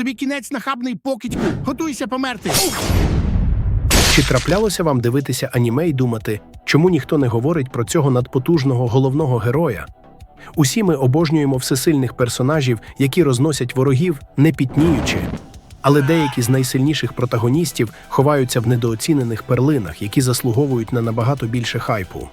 тобі кінець нахабний покидьку. Готуйся померти. Чи траплялося вам дивитися аніме і думати, чому ніхто не говорить про цього надпотужного головного героя? Усі ми обожнюємо всесильних персонажів, які розносять ворогів, не пітніючи. Але деякі з найсильніших протагоністів ховаються в недооцінених перлинах, які заслуговують на набагато більше хайпу.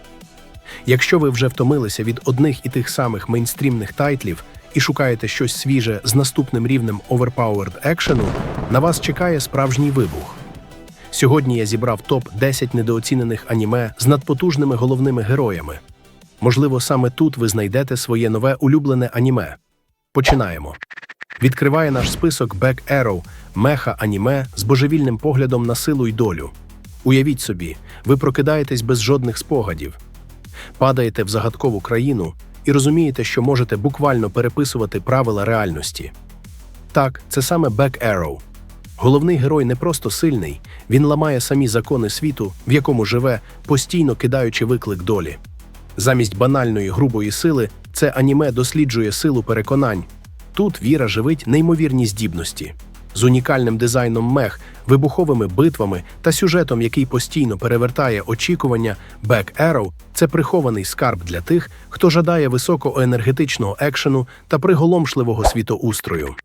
Якщо ви вже втомилися від одних і тих самих мейнстрімних тайтлів і шукаєте щось свіже з наступним рівнем overpowered екшену, на вас чекає справжній вибух. Сьогодні я зібрав топ 10 недооцінених аніме з надпотужними головними героями. Можливо, саме тут ви знайдете своє нове улюблене аніме. Починаємо. Відкриває наш список Back Arrow – меха аніме з божевільним поглядом на силу й долю. Уявіть собі, ви прокидаєтесь без жодних спогадів, падаєте в загадкову країну і розумієте, що можете буквально переписувати правила реальності. Так, це саме Back Arrow. Головний герой не просто сильний, він ламає самі закони світу, в якому живе, постійно кидаючи виклик долі. Замість банальної грубої сили це аніме досліджує силу переконань. Тут віра живить неймовірні здібності. З унікальним дизайном мех, вибуховими битвами та сюжетом, який постійно перевертає очікування, Back Arrow – це прихований скарб для тих, хто жадає високоенергетичного екшену та приголомшливого світоустрою.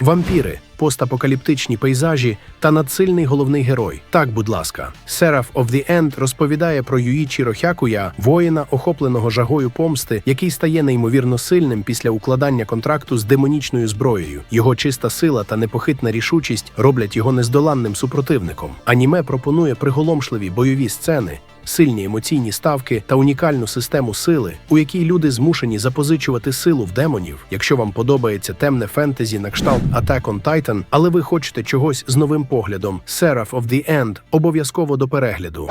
Вампіри, постапокаліптичні пейзажі та надсильний головний герой. Так, будь ласка, Seraph of the End розповідає про Юїчі Рохякуя, воїна, охопленого жагою помсти, який стає неймовірно сильним після укладання контракту з демонічною зброєю. Його чиста сила та непохитна рішучість роблять його нездоланним супротивником. Аніме пропонує приголомшливі бойові сцени. Сильні емоційні ставки та унікальну систему сили, у якій люди змушені запозичувати силу в демонів. Якщо вам подобається темне фентезі на кшталт Attack on Titan, але ви хочете чогось з новим поглядом, Seraph of the End обов'язково до перегляду.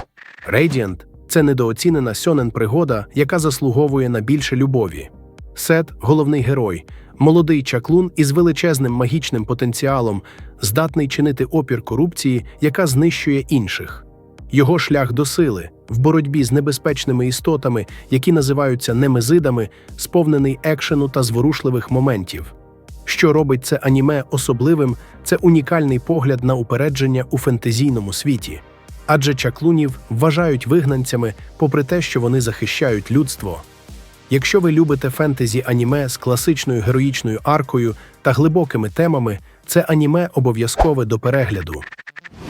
Radiant – це недооцінена сьонен пригода, яка заслуговує на більше любові. Сет головний герой, молодий чаклун із величезним магічним потенціалом, здатний чинити опір корупції, яка знищує інших. Його шлях до сили в боротьбі з небезпечними істотами, які називаються немезидами, сповнений екшену та зворушливих моментів. Що робить це аніме особливим, це унікальний погляд на упередження у фентезійному світі. Адже чаклунів вважають вигнанцями, попри те, що вони захищають людство. Якщо ви любите фентезі аніме з класичною героїчною аркою та глибокими темами, це аніме обов'язкове до перегляду.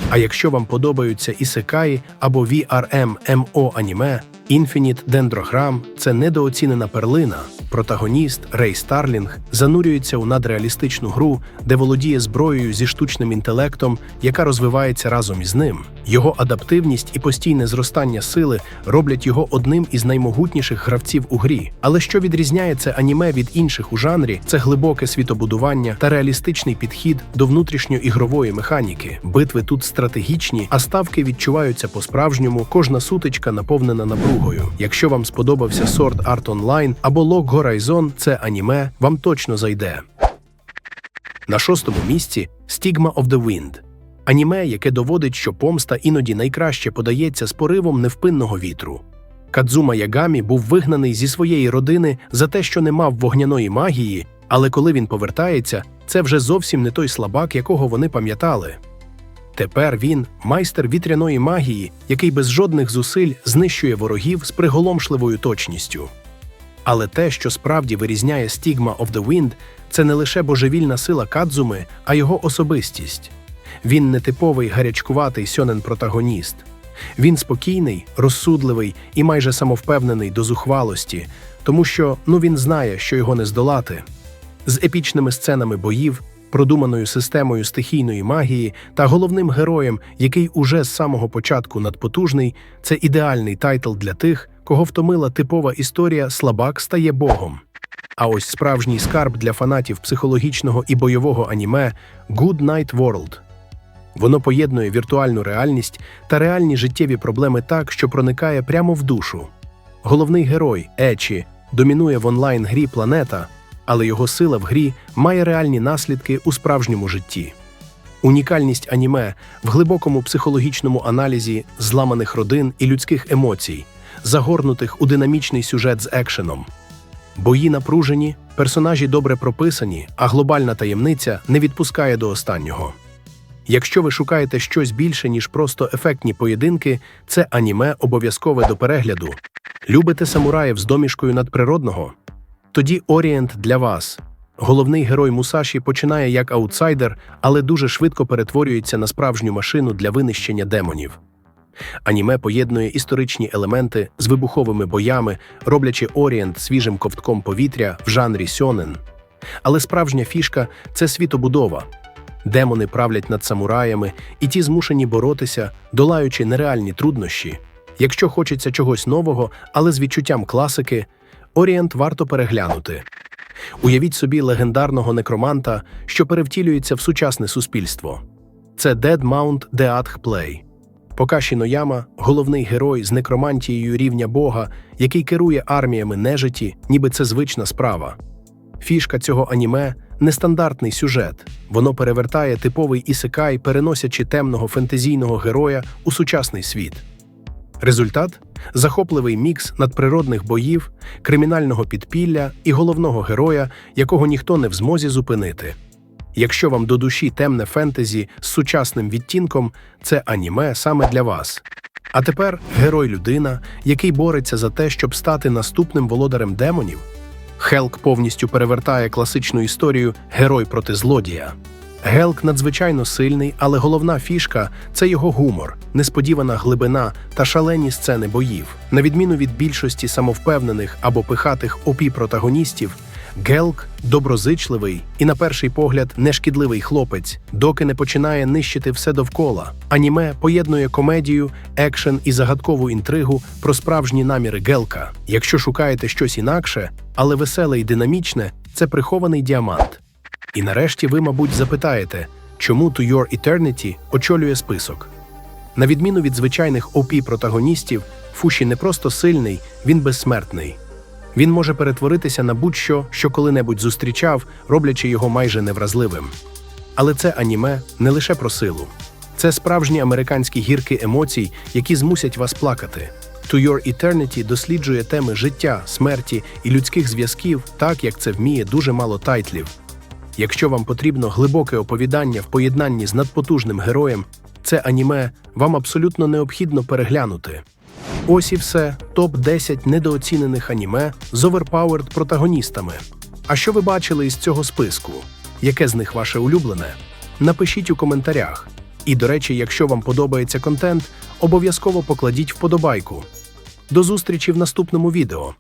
А якщо вам подобаються ісекаї або VRM MO аніме, Infinite Dendrogram – це недооцінена перлина. Протагоніст Рей Старлінг занурюється у надреалістичну гру, де володіє зброєю зі штучним інтелектом, яка розвивається разом із ним. Його адаптивність і постійне зростання сили роблять його одним із наймогутніших гравців у грі. Але що відрізняє це аніме від інших у жанрі, це глибоке світобудування та реалістичний підхід до внутрішньоігрової механіки. Битви тут стратегічні, а ставки відчуваються по-справжньому. Кожна сутичка наповнена напругою. Якщо вам сподобався Sword Art Online або Log Horizon, це аніме вам точно зайде. На шостому місці Stigma of the Wind. Аніме, яке доводить, що помста іноді найкраще подається з поривом невпинного вітру. Кадзума Ягамі був вигнаний зі своєї родини за те, що не мав вогняної магії, але коли він повертається, це вже зовсім не той слабак, якого вони пам'ятали. Тепер він майстер вітряної магії, який без жодних зусиль знищує ворогів з приголомшливою точністю. Але те, що справді вирізняє Stigma of the Wind, це не лише божевільна сила Кадзуми, а його особистість. Він не типовий гарячкуватий сьонен-протагоніст. Він спокійний, розсудливий і майже самовпевнений до зухвалості, тому що ну він знає, що його не здолати. З епічними сценами боїв, продуманою системою стихійної магії та головним героєм, який уже з самого початку надпотужний, це ідеальний тайтл для тих, кого втомила типова історія Слабак стає Богом. А ось справжній скарб для фанатів психологічного і бойового аніме Good Night World. Воно поєднує віртуальну реальність та реальні життєві проблеми так, що проникає прямо в душу. Головний герой Ечі домінує в онлайн-грі планета, але його сила в грі має реальні наслідки у справжньому житті. Унікальність аніме в глибокому психологічному аналізі зламаних родин і людських емоцій, загорнутих у динамічний сюжет з екшеном. Бої напружені, персонажі добре прописані, а глобальна таємниця не відпускає до останнього. Якщо ви шукаєте щось більше, ніж просто ефектні поєдинки, це аніме обов'язкове до перегляду. Любите самураїв з домішкою надприродного? Тоді Орієнт для вас. Головний герой Мусаші починає як аутсайдер, але дуже швидко перетворюється на справжню машину для винищення демонів. Аніме поєднує історичні елементи з вибуховими боями, роблячи Орієнт свіжим ковтком повітря в жанрі сьонен. Але справжня фішка це світобудова. Демони правлять над самураями, і ті змушені боротися, долаючи нереальні труднощі. Якщо хочеться чогось нового, але з відчуттям класики, Орієнт варто переглянути. Уявіть собі легендарного некроманта, що перевтілюється в сучасне суспільство. Це Dead Mount Death Play. Покаші Нояма – головний герой з некромантією рівня Бога, який керує арміями нежиті, ніби це звична справа. Фішка цього аніме нестандартний сюжет. Воно перевертає типовий ісекай, переносячи темного фентезійного героя у сучасний світ. Результат захопливий мікс надприродних боїв, кримінального підпілля і головного героя, якого ніхто не в змозі зупинити. Якщо вам до душі темне фентезі з сучасним відтінком, це аніме саме для вас. А тепер герой-людина, який бореться за те, щоб стати наступним володарем демонів. Хелк повністю перевертає класичну історію герой проти злодія. Гелк надзвичайно сильний, але головна фішка це його гумор, несподівана глибина та шалені сцени боїв. На відміну від більшості самовпевнених або пихатих опі протагоністів, Гелк доброзичливий і, на перший погляд, нешкідливий хлопець, доки не починає нищити все довкола. Аніме поєднує комедію, екшен і загадкову інтригу про справжні наміри Гелка. Якщо шукаєте щось інакше, але веселе і динамічне, це прихований діамант. І нарешті ви, мабуть, запитаєте, чому To Your Eternity очолює список. На відміну від звичайних опі протагоністів, Фуші не просто сильний, він безсмертний. Він може перетворитися на будь-що, що коли-небудь зустрічав, роблячи його майже невразливим. Але це аніме не лише про силу. Це справжні американські гірки емоцій, які змусять вас плакати. To Your Eternity досліджує теми життя, смерті і людських зв'язків, так як це вміє дуже мало тайтлів. Якщо вам потрібно глибоке оповідання в поєднанні з надпотужним героєм, це аніме вам абсолютно необхідно переглянути. Ось і все топ 10 недооцінених аніме з оверпауерд протагоністами. А що ви бачили із цього списку? Яке з них ваше улюблене? Напишіть у коментарях. І, до речі, якщо вам подобається контент, обов'язково покладіть вподобайку. До зустрічі в наступному відео.